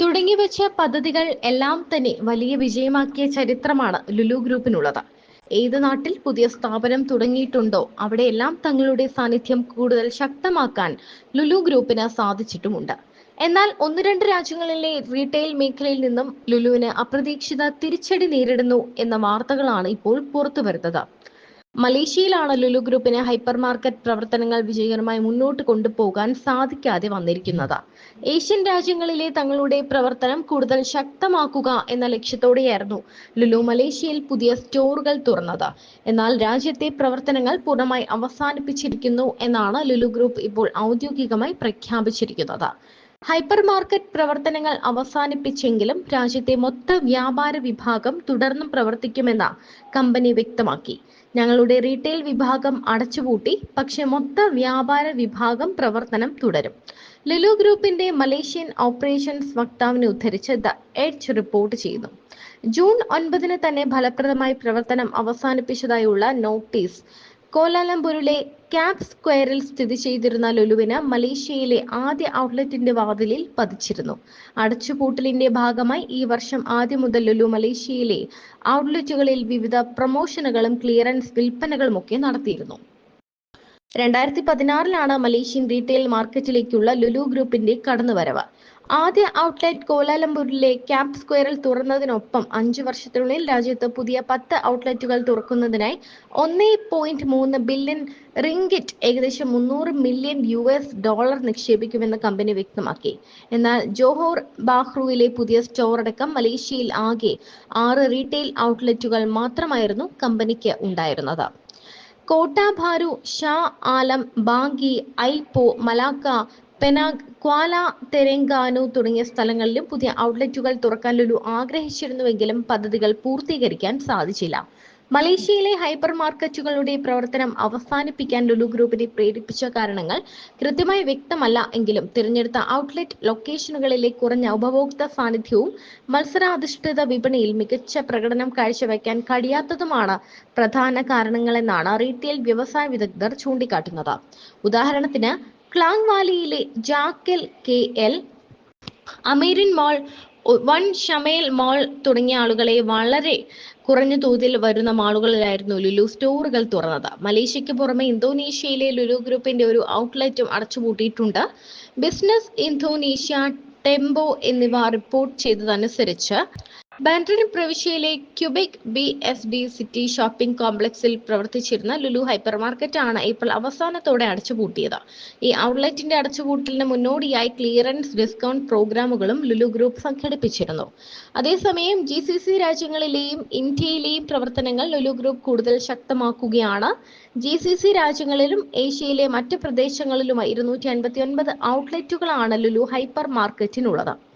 തുടങ്ങിവെച്ച പദ്ധതികൾ എല്ലാം തന്നെ വലിയ വിജയമാക്കിയ ചരിത്രമാണ് ലുലു ഗ്രൂപ്പിനുള്ളത്. ഏത് നാട്ടിൽ പുതിയ സ്ഥാപനം തുടങ്ങിയിട്ടുണ്ടോ അവിടെയെല്ലാം തങ്ങളുടെ സാന്നിധ്യം കൂടുതൽ ശക്തമാക്കാൻ ലുലു ഗ്രൂപ്പിന് സാധിച്ചിട്ടുമുണ്ട്. എന്നാൽ ഒന്ന് രണ്ട് രാജ്യങ്ങളിലെ റീറ്റെയിൽ മേഖലയിൽ നിന്നും ലുലുവിന് അപ്രതീക്ഷിത തിരിച്ചടി നേരിടുന്നു എന്ന വാർത്തകളാണ് ഇപ്പോൾ പുറത്തുവരുന്നത്. മലേഷ്യയിലാണ് ലുലു ഗ്രൂപ്പിന് ഹൈപ്പർ മാർക്കറ്റ് പ്രവർത്തനങ്ങൾ വിജയകരമായി മുന്നോട്ട് കൊണ്ടുപോകാൻ സാധിക്കാതെ വന്നിരിക്കുന്നത്. ഏഷ്യൻ രാജ്യങ്ങളിലെ തങ്ങളുടെ പ്രവർത്തനം കൂടുതൽ ശക്തമാക്കുക എന്ന ലക്ഷ്യത്തോടെയായിരുന്നു ലുലു മലേഷ്യയിൽ പുതിയ സ്റ്റോറുകൾ തുറന്നത്. എന്നാൽ രാജ്യത്തെ പ്രവർത്തനങ്ങൾ പൂർണമായി അവസാനിപ്പിച്ചിരിക്കുന്നു എന്നാണ് ലുലു ഗ്രൂപ്പ് ഇപ്പോൾ ഔദ്യോഗികമായി പ്രഖ്യാപിച്ചിരിക്കുന്നത്. ഹൈപ്പർ മാർക്കറ്റ് പ്രവർത്തനങ്ങൾ അവസാനിപ്പിച്ചെങ്കിലും രാജ്യത്തെ മൊത്ത വ്യാപാര വിഭാഗം തുടർന്നും പ്രവർത്തിക്കുമെന്ന് കമ്പനി വ്യക്തമാക്കി. ഞങ്ങളുടെ റീറ്റെയിൽ വിഭാഗം അടച്ചുപൂട്ടി പക്ഷേ മൊത്ത വ്യാപാര വിഭാഗം പ്രവർത്തനം തുടരും. ലുലു ഗ്രൂപ്പിന്റെ മലേഷ്യൻ ഓപ്പറേഷൻസ് വക്താവിനെ ഉദ്ധരിച്ച് ദ എഡ്ജ് റിപ്പോർട്ട് ചെയ്യുന്നു. ജൂൺ ഒൻപതിന് തന്നെ ഫലപ്രദമായി പ്രവർത്തനം അവസാനിപ്പിച്ചതായുള്ള നോട്ടീസ് കോലാലംപൂരിലെ ക്യാപ് സ്ക്വയറിൽ സ്ഥിതി ചെയ്തിരുന്ന ലുലുവിന് മലേഷ്യയിലെ ആദ്യ ഔട്ട്ലെറ്റിന്റെ വാതിലിൽ പതിച്ചിരുന്നു. അടച്ചുപൂട്ടലിന്റെ ഭാഗമായി ഈ വർഷം ആദ്യം മുതൽ ലുലു മലേഷ്യയിലെ ഔട്ട്ലെറ്റുകളിൽ വിവിധ പ്രൊമോഷനുകളും ക്ലിയറൻസ് വിൽപ്പനകളുമൊക്കെ നടത്തിയിരുന്നു. രണ്ടായിരത്തി പതിനാറിലാണ് മലേഷ്യൻ റീറ്റെയിൽ മാർക്കറ്റിലേക്കുള്ള ലുലു ഗ്രൂപ്പിന്റെ കടന്നുവരവ്. ആദ്യ ഔട്ട്ലെറ്റ് കോലാലംപൂരിലെ ക്യാമ്പ് സ്ക്വയറിൽ തുറന്നതിനൊപ്പം അഞ്ചു വർഷത്തിനുള്ളിൽ രാജ്യത്ത് പുതിയ പത്ത് ഔട്ട്ലെറ്റുകൾ തുറക്കുന്നതിനായി ഒന്നേ പോയിന്റ് മൂന്ന് ബില്യൺ റിംഗിറ്റ് ഏകദേശം മുന്നൂറ് മില്യൺ യു എസ് ഡോളർ നിക്ഷേപിക്കുമെന്ന് കമ്പനി വ്യക്തമാക്കി. എന്നാൽ ജോഹോർ ബാഹ്റുവിലെ പുതിയ സ്റ്റോർ അടക്കം മലേഷ്യയിൽ ആകെ ആറ് റീറ്റെയിൽ ഔട്ട്ലെറ്റുകൾ മാത്രമായിരുന്നു കമ്പനിക്ക് ഉണ്ടായിരുന്നത്. Kota Bharu Shah Alam Bangi Ipoh Malacca Penang Kuala Terengganu തുടങ്ങിയ സ്ഥലങ്ങളിലും പുതിയ ഔട്ട്ലെറ്റുകൾ തുറക്കാൻ ലുലു ആഗ്രഹിച്ചിരുന്നുവെങ്കിലും പദ്ധതികൾ പൂർത്തീകരിക്കാൻ സാധിച്ചില്ല. മലേഷ്യയിലെ ഹൈപ്പർ മാർക്കറ്റുകളുടെ പ്രവർത്തനം അവസാനിപ്പിക്കാൻ ലുലു ഗ്രൂപ്പിനെ പ്രേരിപ്പിച്ച കാരണങ്ങൾ കൃത്യമായി വ്യക്തമല്ല എങ്കിലും തിരഞ്ഞെടുത്ത ഔട്ട്ലെറ്റ് ലൊക്കേഷനുകളിലെ കുറഞ്ഞ ഉപഭോക്തൃ സാന്നിധ്യവും മത്സരാധിഷ്ഠിത വിപണിയിൽ മികച്ച പ്രകടനം കാഴ്ചവെക്കാൻ കഴിയാത്തതുമാണ് പ്രധാന കാരണങ്ങളെന്നാണ് റീറ്റെയിൽ വ്യവസായ വിദഗ്ധർ ചൂണ്ടിക്കാട്ടുന്നത്. ഉദാഹരണത്തിന് ക്ലാങ് വാലിയിലെ ജാക്കൽ കെ എൽ അമേരിൻ മോൾ വൺ ഷമേൽ മോൾ തുടങ്ങിയ ആളുകളെ വളരെ കുറഞ്ഞ തോതിൽ വരുന്ന മാളുകളിലായിരുന്നു ലുലു സ്റ്റോറുകൾ തുറന്നത്. മലേഷ്യയ്ക്ക് പുറമെ ഇന്തോനേഷ്യയിലെ ലുലു ഗ്രൂപ്പിന്റെ ഒരു ഔട്ട്ലെറ്റും അടച്ചുപൂട്ടിയിട്ടുണ്ട്. ബിസിനസ് ഇന്തോനേഷ്യ ടെമ്പോ എന്നിവ റിപ്പോർട്ട് ചെയ്തതനുസരിച്ച് ബാൻഡ്രിൻ പ്രവിശ്യയിലെ Qbig B S D city shopping കോംപ്ലക്സിൽ പ്രവർത്തിച്ചിരുന്ന ലുലു ഹൈപ്പർ ആണ് ഏപ്രിൽ അവസാനത്തോടെ അടച്ചുപൂട്ടിയത്. ഈ ഔട്ട്ലെറ്റിന്റെ അടച്ചുപൂട്ടലിന് മുന്നോടിയായി ക്ലിയറൻസ് ഡിസ്കൗണ്ട് പ്രോഗ്രാമുകളും ലുലു ഗ്രൂപ്പ് സംഘടിപ്പിച്ചിരുന്നു. അതേസമയം ജി സി സി രാജ്യങ്ങളിലെയും ഇന്ത്യയിലെയും പ്രവർത്തനങ്ങൾ ലുലു ഗ്രൂപ്പ് കൂടുതൽ ശക്തമാക്കുകയാണ്. ജി സി സി രാജ്യങ്ങളിലും ഏഷ്യയിലെ മറ്റ് പ്രദേശങ്ങളിലുമായി ഇരുന്നൂറ്റി അൻപത്തി ഒൻപത് ഔട്ട്ലെറ്റുകളാണ് ലുലു ഹൈപ്പർ മാർക്കറ്റിനുള്ളത്